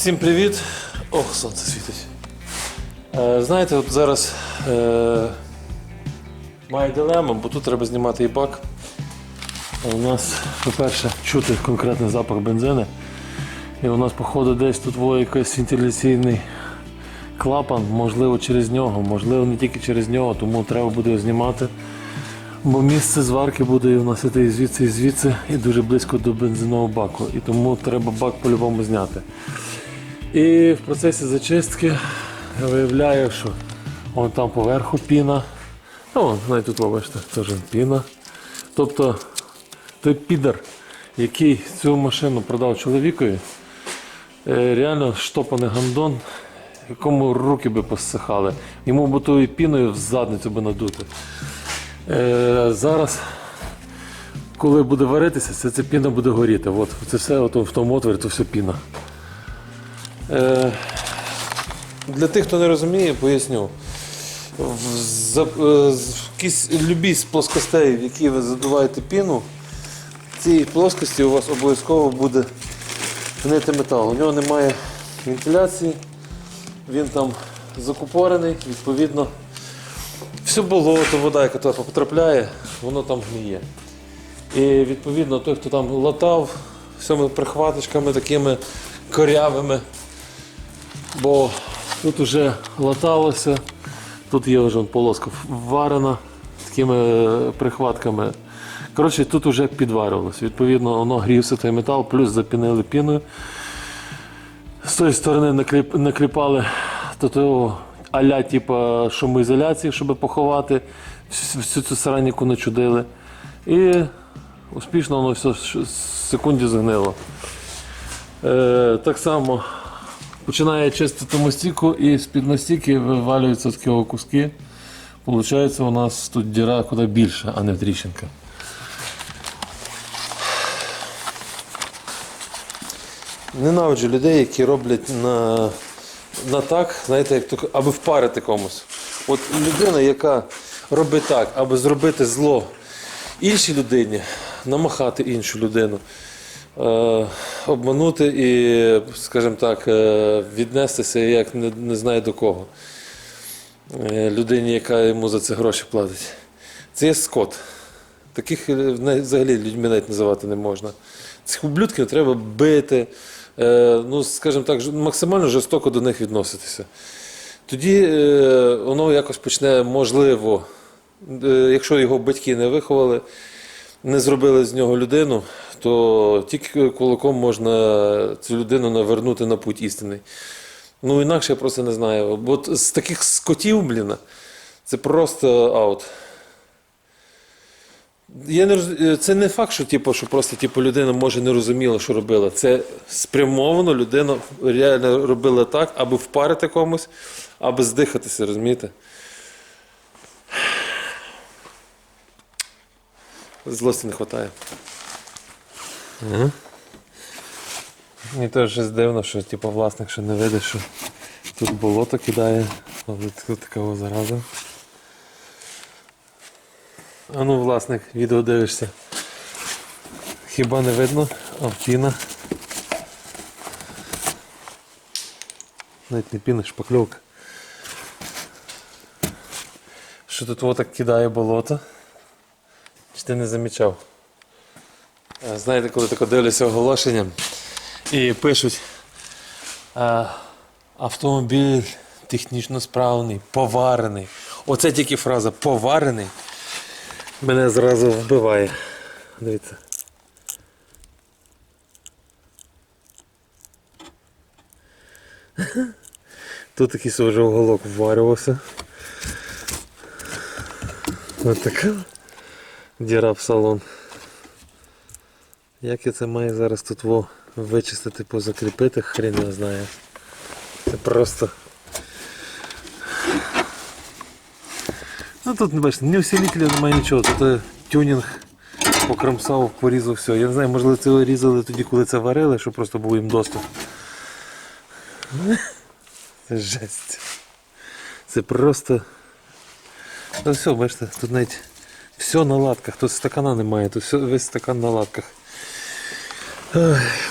Всім привіт! Ох, сонце світить. Е, знаєте, от зараз е, маю дилему, бо тут треба знімати і бак. У нас, по-перше, чути конкретний запах бензину. І у нас, походу, десь тут во якийсь вентиляційний клапан, можливо, через нього, можливо, не тільки через нього, тому треба буде його знімати. Бо місце зварки буде у нас іти і звідси, і звідси, і дуже близько до бензинового баку. І тому треба бак по-любому зняти. І в процесі зачистки я виявляю, що вон там поверху піна. Ну, навіть тут ви бачите, теж піна. Тобто той підар, який цю машину продав чоловікові, е, реально штопаний гандон, якому руки би посихали. Йому б тою піною в задницю би надути. Е, зараз, коли буде варитися, ця піна буде горіти. От, це все от, в тому отворі, то все піна. Е, для тих, хто не розуміє, поясню. В, за, е, в якійсь любій з плоскостей, в які ви задуваєте піну, в цій плоскості у вас обов'язково буде гнити метал. У нього немає вентиляції, він там закупорений, відповідно, все болото, вода, яка туди потрапляє, воно там гниє. І відповідно той, хто там латав всіми прихваточками такими корявими, бо тут вже латалося, тут є вже полоска варена такими е, прихватками. Коротше, тут вже підварювалося. Відповідно, воно грівся той метал, плюс запінили піною. З тої сторони накліп, накліпали того аля, типу, шумоізоляції, щоб поховати. Всю цю сараніку начудили. І успішно воно все в секунді згнило. Е, так само починає чистити мастіку і з-під мастіки вивалюються такі куски. Получається, у нас тут діра куди більша, а не тріщинка. Ненавиджу людей, які роблять на, на так, знаєте, як то, аби впарити комусь. От людина, яка робить так, аби зробити зло іншій людині, намахати іншу людину, обманути і, скажімо так, е, віднестися як не, не знаю до кого. Е, людині, яка йому за це гроші платить. Це є скот. Таких е, взагалі людьми навіть називати не можна. Цих ублюдків треба бити, е, ну, скажімо так, максимально жорстоко до них відноситися. Тоді е, воно якось почне можливо, е, якщо його батьки не виховали, не зробили з нього людину, то тільки кулаком можна цю людину навернути на путь істинний. Ну інакше я просто не знаю. Бо з таких скотів, блін, це просто аут. Я не роз... Це не факт, що, типу, що просто типу, людина може не розуміла, що робила. Це спрямовано людина реально робила так, аби впарити комусь, аби здихатися, розумієте? Злості не вистачає. Ага. Мені теж щось дивно, що типу, власник ще не видить, що тут болото кидає, але тут такого зараза. А ну, власник, відео дивишся. Хіба не видно? А піна. Навіть не піна, шпакльовка. Що тут отак кидає болото? Чи ти не замічав? Е, Знаєте, коли тако дивлюся оголошення і пишуть автомобіль технічно справний, поварений. Оце тільки фраза поварений мене зразу вбиває. Дивіться. Тут якийсь вже уголок вварювався. Ось така діра в салон. Як я це маю зараз тут во вичистити, позакріпити, хрен не знає. Це просто. Ну тут бачите, ні усилителя немає нічого, тут е, тюнінг покромсав, порізав все. Я не знаю, можливо це різали тоді, коли це варили, щоб просто був їм доступ. Жесть. Це просто. Ну все, бачите, тут навіть все на латках, тут стакана немає, тут все, весь стакан на латках.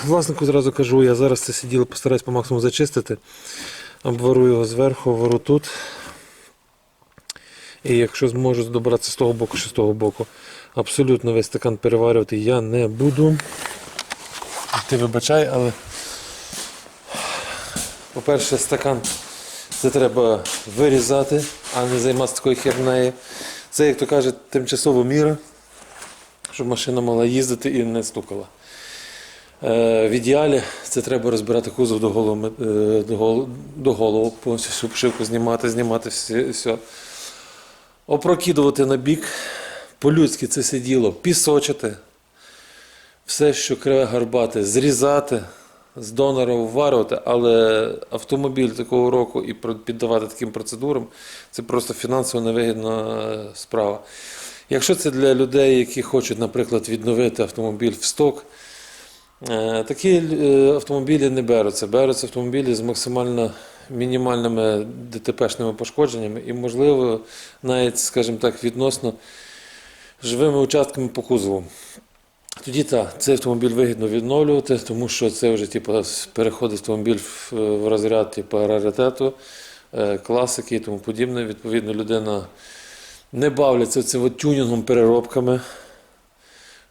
Власнику зразу кажу, я зараз це сиділо постараюсь по максимуму зачистити. Обвару його зверху, вару тут. І якщо зможу добратися з того боку, що з того боку. Абсолютно весь стакан переварювати я не буду. Ти вибачай, але по-перше, стакан це треба вирізати, а не займатися такою хернею. Це, як то кажуть, тимчасова міра, щоб машина могла їздити і не стукала. Е, в ідеалі це треба розбирати кузов до голови, е, до голову, повністю всю обшивку знімати, знімати всі, все. Опрокидувати на бік, по-людськи це сиділо, пісочити, все, що криве гарбати, зрізати, з донора вварювати, але автомобіль такого року і піддавати таким процедурам це просто фінансово невигідна е, справа. Якщо це для людей, які хочуть, наприклад, відновити автомобіль в сток, Такі е, автомобілі не беруться. Беруться автомобілі з максимально мінімальними ДТПшними пошкодженнями і, можливо, навіть, скажімо так, відносно живими участками по кузову. Тоді так, цей автомобіль вигідно відновлювати, тому що це вже типу, переходить автомобіль в, розряд типу, раритету, е, класики і тому подібне. Відповідно, людина не бавляться цим тюнінгом, переробками.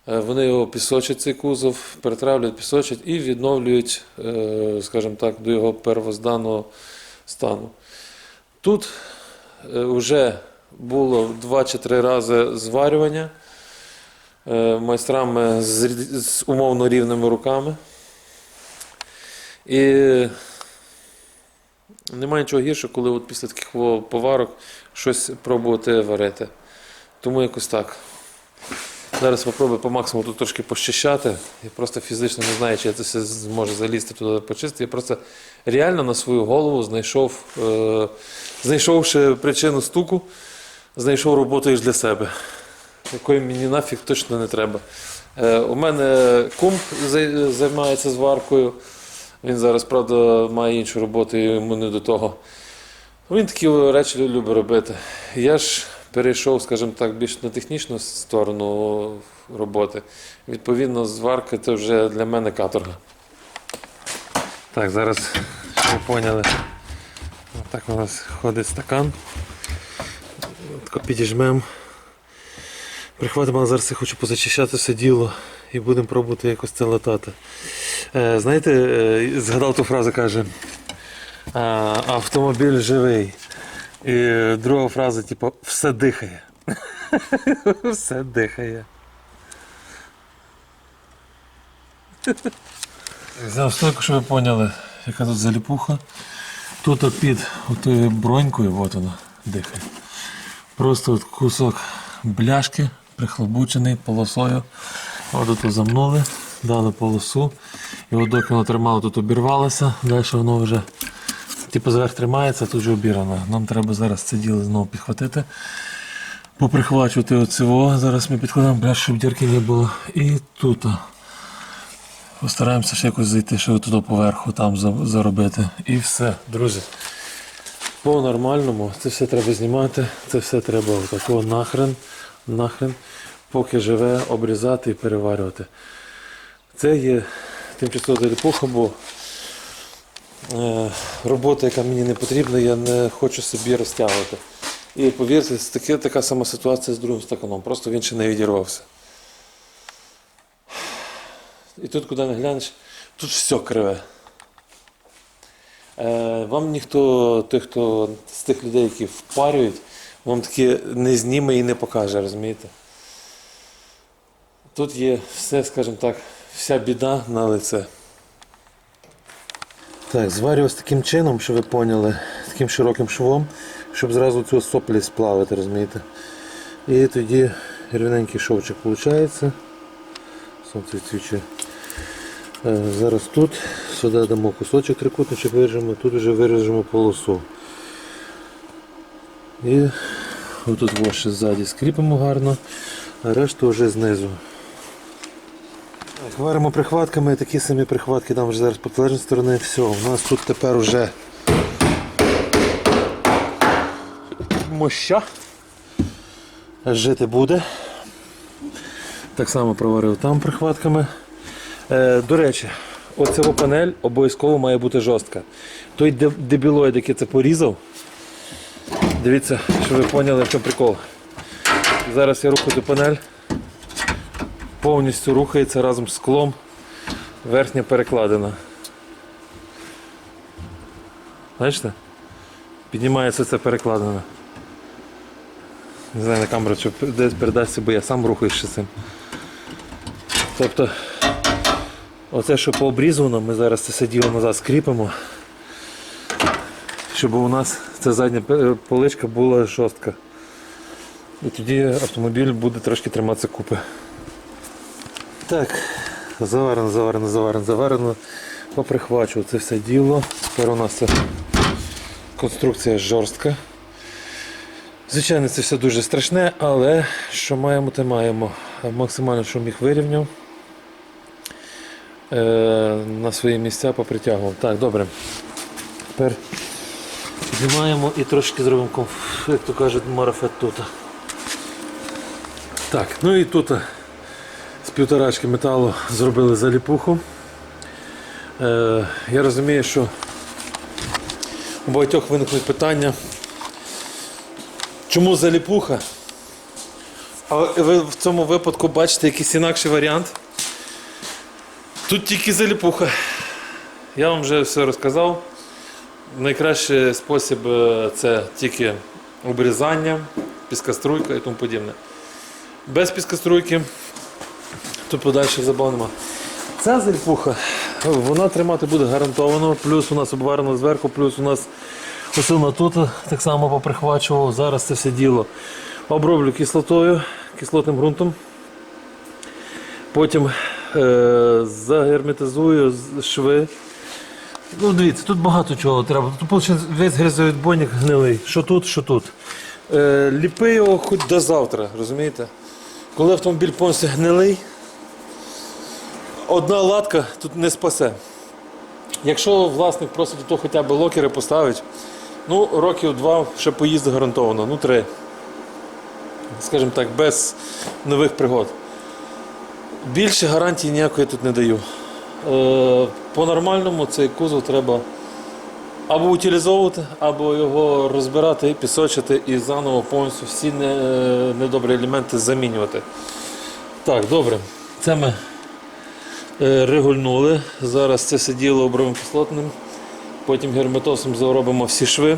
Е, Вони його пісочать, цей кузов, перетравлюють, пісочать і відновлюють, е, скажімо так, до його первозданного стану. Тут вже було два чи три рази зварювання е, майстрами з, умовно рівними руками. І немає нічого гіршого, коли от після таких поварок щось пробувати варити. Тому якось так. Зараз спробую по максимуму тут трошки пощищати. Я просто фізично не знаю, чи я це зможу залізти туди почистити. Я просто реально на свою голову знайшов, е, знайшовши причину стуку, знайшов роботу і ж для себе, якої мені нафіг точно не треба. Е, у мене кум займається зваркою. Він зараз, правда, має іншу роботу і йому не до того. Він такі речі любить робити. Я ж перейшов, скажімо так, більш на технічну сторону роботи. Відповідно, зварка це вже для мене каторга. Так, зараз, щоб ви поняли, так у нас ходить стакан. Тако підіжмемо. Прихватимо, зараз я хочу позачищати все діло і будемо пробувати якось це латати. Е, знаєте, е, згадав ту фразу, каже, автомобіль живий. І друга фраза, типу, все дихає. все дихає. Взяв стойку, щоб ви поняли, яка тут заліпуха. Тут під отою бронькою, от вона дихає. Просто от кусок бляшки, прихлобучений полосою. От тут замнули, дали полосу. І от доки воно тримало, тут обірвалося, далі воно вже типу зверх тримається, тут вже обірвано. Нам треба зараз це діло знову підхватити. Поприхвачувати оцього. Зараз ми підкладемо, бля, щоб дірки не було. І тут. Постараємося ще якось зайти, ще туди поверху, там заробити. І все, друзі. По нормальному це все треба знімати, це все треба отако нахрен, нахрен, поки живе, обрізати і переварювати. Це є тимчасова заліпуха, бо робота, яка мені не потрібна, я не хочу собі розтягувати. І повірте, таке, така сама ситуація з другим стаканом, просто він ще не відірвався. І тут, куди не глянеш, тут все криве. Е, вам ніхто, той, хто з тих людей, які впарюють, вам таке не зніме і не покаже, розумієте? Тут є все, скажімо так, вся біда на лице. Так, зварю таким чином, щоб ви поняли, таким широким швом, щоб зразу цю соплі сплавити, розумієте? І тоді рівненький шовчик виходить. Сонце відсвічує. Е, Зараз тут, сюди дамо кусочок трикутничок виріжемо, тут вже виріжемо полосу. І отут ще ззаді скріпимо гарно, а решту вже знизу. Варимо прихватками, такі самі прихватки там вже зараз по сторони. Все, у нас тут тепер уже моща. Жити буде. Так само проварив там прихватками. Е, до речі, оцього панель обов'язково має бути жорстка. Той де- дебілоїд, який це порізав, дивіться, щоб ви поняли, в чому прикол. Зараз я рухаю цю панель, повністю рухається разом з склом, верхня перекладина. Бачите? Піднімається це перекладина. Не знаю на камеру, чи десь передасться, бо я сам рухаюся цим. Тобто, оце, що пообрізано, ми зараз це все діло назад скріпимо, щоб у нас ця задня поличка була жорстка. І тоді автомобіль буде трошки триматися купи. Так, заварено, заварено, заварено, заварено. Поприхвачую це все діло. Тепер у нас це конструкція жорстка. Звичайно, це все дуже страшне, але що маємо, те маємо. Максимально, що міг вирівняв. Е, на свої місця попритягував. Так, добре. Тепер знімаємо і трошки зробимо, як то кажуть, марафет тут. Так, ну і тут з півторачки металу зробили заліпуху. Е, я розумію, що у багатьох виникнуть питання, чому заліпуха? А ви в цьому випадку бачите якийсь інакший варіант? Тут тільки заліпуха. Я вам вже все розказав. Найкращий спосіб е, це тільки обрізання, піскоструйка і тому подібне. Без піскоструйки тут подальше забав нема. Ця зельпуха, вона тримати буде гарантовано, плюс у нас обварено зверху, плюс у нас посилено тут так само поприхвачував. Зараз це все діло оброблю кислотою, кислотним ґрунтом. Потім е, загерметизую шви. Ну, дивіться, тут багато чого треба. Тут весь грязовідбойник гнилий. Що тут, що тут. Е, ліпи його хоч до завтра, розумієте? Коли автомобіль повністю гнилий, одна латка тут не спасе. Якщо власник просить то хоча б локери поставить, ну, років два ще поїзд гарантовано, ну три. Скажімо так, без нових пригод. Більше гарантії ніякої тут не даю. Е, По-нормальному цей кузов треба або утилізовувати, або його розбирати, пісочити і заново повністю всі не- недобрі елементи замінювати. Так, добре. Це ми е, регульнули. Зараз це все діло обробимо кислотним, потім герметосом заробимо всі шви.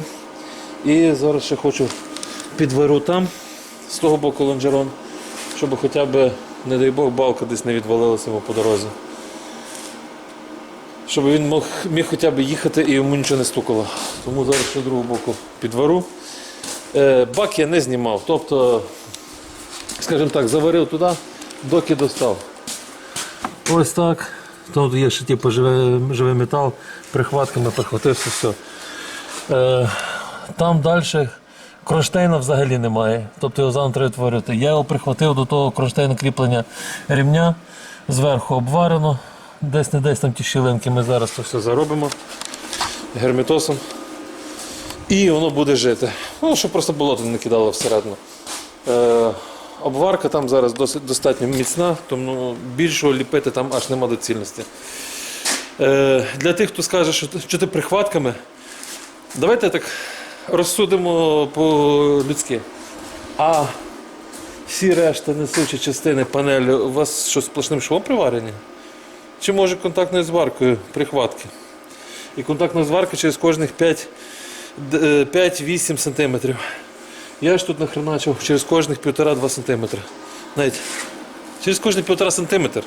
І зараз ще хочу підвару там, з того боку лонжерон, щоб хоча б, не дай Бог, балка десь не відвалилася йому по дорозі. Щоб він мог, міг хоча б їхати і йому нічого не стукало. Тому зараз ще другого боку підвару. Е, бак я не знімав. Тобто, скажімо так, заварив туди, доки достав. Ось так. Тут є ще типу, живий, живий метал, прихватками прихватився все. Е, там далі кронштейна взагалі немає. Тобто його заново треба відтворювати. Я його прихватив до того кронштейна кріплення рівня, зверху обварено. Десь не десь там ті щілинки ми зараз це все заробимо герметосом. І воно буде жити. Ну, щоб просто болото не кидало всередину. Е, обварка там зараз досить достатньо міцна, тому більшого ліпити там аж нема доцільності. Е, для тих, хто скаже, що, що ти прихватками, давайте так розсудимо по-людськи. А всі решта несучі частини панелі у вас що сплошним швом приварені? Чи може контактною зваркою прихватки? І контактна зварка через кожних 5 д- е, 5-8 см. Я ж тут нахреначив через кожних 1,5-2 см. Навіть через кожні 1,5 см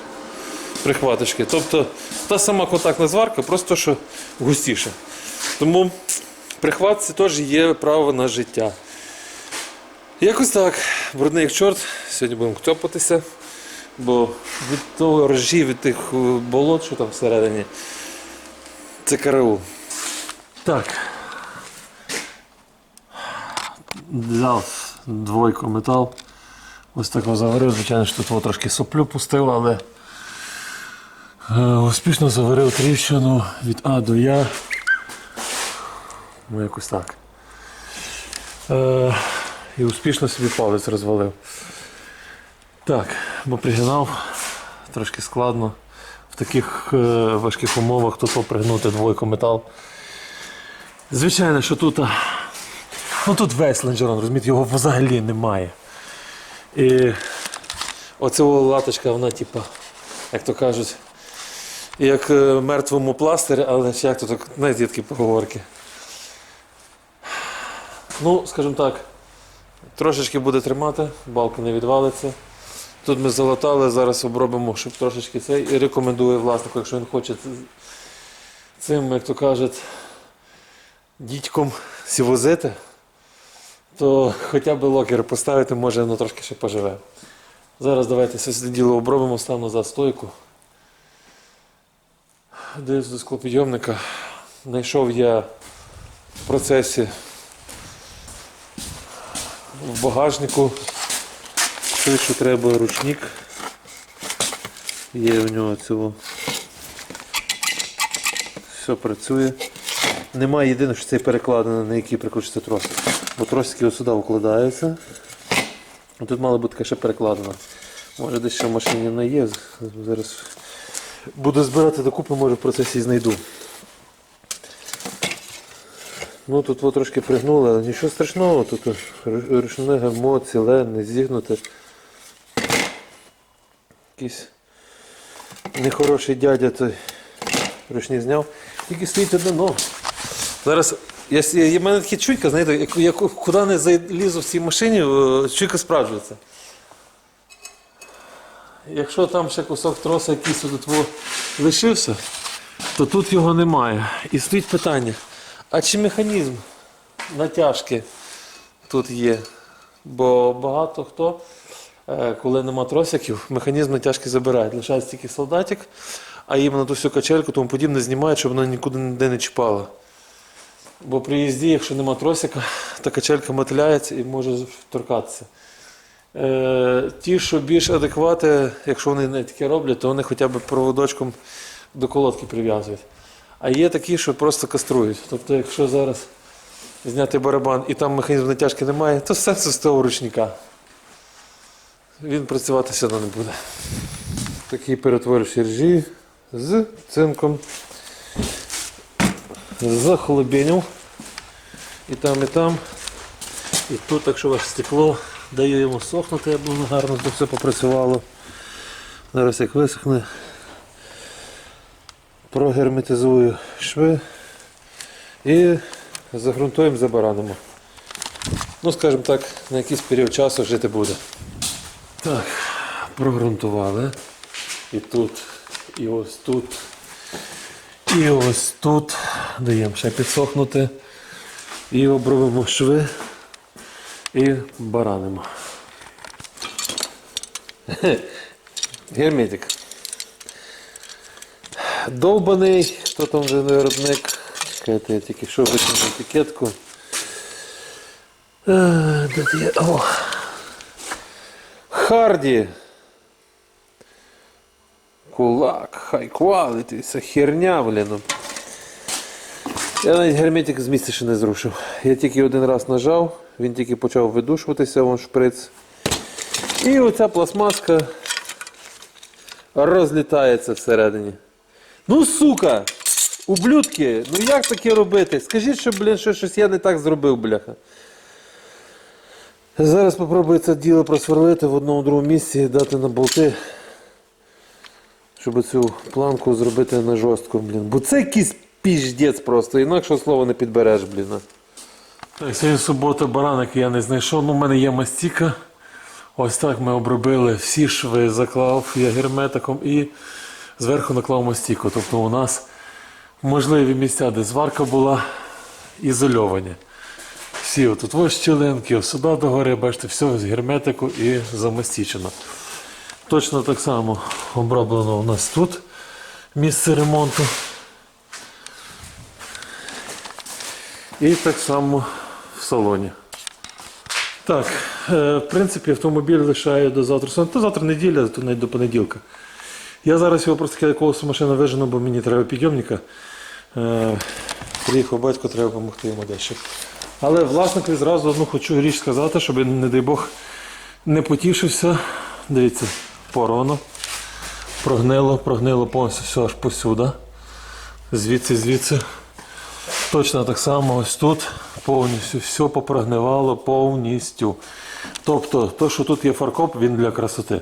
прихваточки. Тобто та сама контактна зварка, просто що густіше. Тому прихватці теж є право на життя. Якось так, брудний як чорт, сьогодні будемо тьопатися, бо від того рожі, від тих е, болот, що там всередині, це караул. Так. Взяв двойку метал. Ось так заварив. Звичайно, що тут трошки соплю пустив, але е, успішно заварив тріщину від А до Я. Ну, якось так. Е, і успішно собі палець розвалив. Так, бо пригинав, трошки складно. в таких е, важких умовах тут попригнути двойку метал. Звичайно, що тут. Ну тут весь лонжерон, розумієте, його взагалі немає. І оця латочка, вона, типа, як то кажуть, як е, мертвому пластирі, але як то так, знаєте, такі поговорки. Ну, скажімо так, трошечки буде тримати, балка не відвалиться. Тут ми залатали, зараз обробимо, щоб трошечки цей. І рекомендую власнику, якщо він хоче цим, як то кажуть, дідьком сівозити, то хоча б локер поставити, може воно трошки ще поживе. Зараз давайте все діло обробимо, стану за стойку. Дивлюсь до склопідйомника. Знайшов я в процесі в багажнику. Все, що треба, ручник. Є у нього цього. Все працює. Немає єдине, що це перекладено, на який прикручується трос. Бо тросики сюди укладаються. Тут мала бути ще перекладена. Може десь ще в машині не є. Зараз буду збирати докупи, може в процесі знайду. Ну тут вот трошки пригнули, але нічого страшного, тут ру- ручне гермо ціле, не зігнуте. Якийсь нехороший дядя той ручні зняв. Тільки стоїть одне дно. Зараз я, с- я, мене таке чуйка, знаєте, як, як куди не залізу в цій машині, е, чуйка справджується. Якщо там ще кусок троса якийсь тут лишився, то тут його немає. І стоїть питання, а чи механізм натяжки тут є? Бо багато хто, е, коли нема тросиків, механізм натяжки забирають. Лишається тільки солдатик, а іменно ту всю качельку, тому подібне знімають, щоб вона нікуди ніде не чіпала. Бо при їзді, якщо нема тросика, та качелька мотиляється і може торкатися. Е, ті, що більш адеквати, якщо вони не таке роблять, то вони хоча б проводочком до колодки прив'язують. А є такі, що просто каструють. Тобто, якщо зараз зняти барабан і там механізм натяжки немає, то сенсу з того ручника. Він працювати одно не буде. Такий перетворюючий ржі з цинком. Захолобенів. І там, і там. І тут, якщо ваше стекло, даю йому сохнути, аби воно гарно тут все попрацювало. Зараз як висохне, прогерметизую шви і загрунтуємо, забаранимо. Ну, скажімо так, на якийсь період часу жити буде. Так, прогрунтували. І тут, і ось тут, і ось тут. Даємо ще підсохнути. І обробимо шви і баранимо. Герметик. Довбаний, хто там вже не виробник. Чекайте, я тільки що витягнув етикетку. Е, Де є? О. Харді. Кулак, хай quality, це херня, блін. Я навіть герметик з місця ще не зрушив. Я тільки один раз нажав, він тільки почав видушуватися, вон шприц. І оця пластмаска розлітається всередині. Ну, сука! Ублюдки, ну як таке робити? Скажіть, що, блін, що щось я не так зробив, бляха. Зараз спробую це діло просверлити в одному другому місці, дати на болти, щоб цю планку зробити на жорстку, блін. Бо це якийсь піждець просто, інакше слова не підбереш, блін. Так, сьогодні субота бараник я не знайшов. Ну, у мене є мастіка. Ось так ми обробили всі шви, заклав я герметиком і зверху наклав мастіку. Тобто у нас можливі місця, де зварка була, ізольовані. Всі отут ось щілинки, сюди догори, бачите, все з герметику і замастічено. Точно так само оброблено у нас тут місце ремонту. І так само в салоні. Так, е, в принципі, автомобіль лишаю до завтра. То завтра неділя, то навіть до понеділка. Я зараз його просто якогось машину вижену, бо мені треба підйомника. Е, Приїхав батько, треба допомогти йому дещо. Але власникові зразу одну хочу річ сказати, щоб, не дай Бог, не потішився. Дивіться, порвано. Прогнило, прогнило повністю все аж посюди. Звідси, звідси. Точно так само ось тут повністю все попрогнивало повністю. Тобто, то, що тут є фаркоп, він для красоти.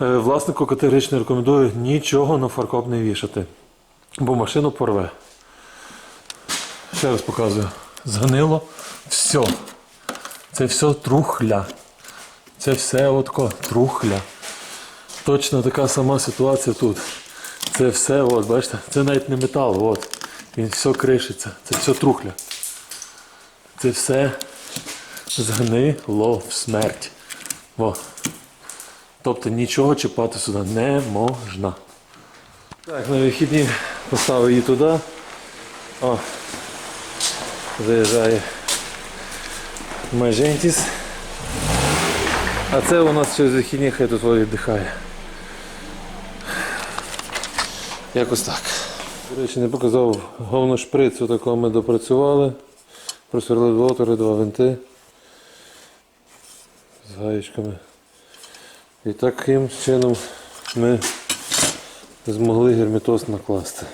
Е, Власнику категорично рекомендую нічого на фаркоп не вішати, бо машину порве. Ще раз показую. Згнило все. Це все трухля. Це все отко трухля. Точно така сама ситуація тут. Це все, от, бачите, це навіть не метал, от. Він все кришиться. Це все трухля. Це все згнило в смерть. Во. Тобто нічого чіпати сюди не можна. Так, на вихідні поставив її туди. О, заїжджає Majенtis. А це у нас через вихідні хай тут віддихає. Якось так. До речі, не показав говношприц, таку ми допрацювали. Просверлили два отвори, два винти з гаєчками. І таким чином ми змогли герметоз накласти.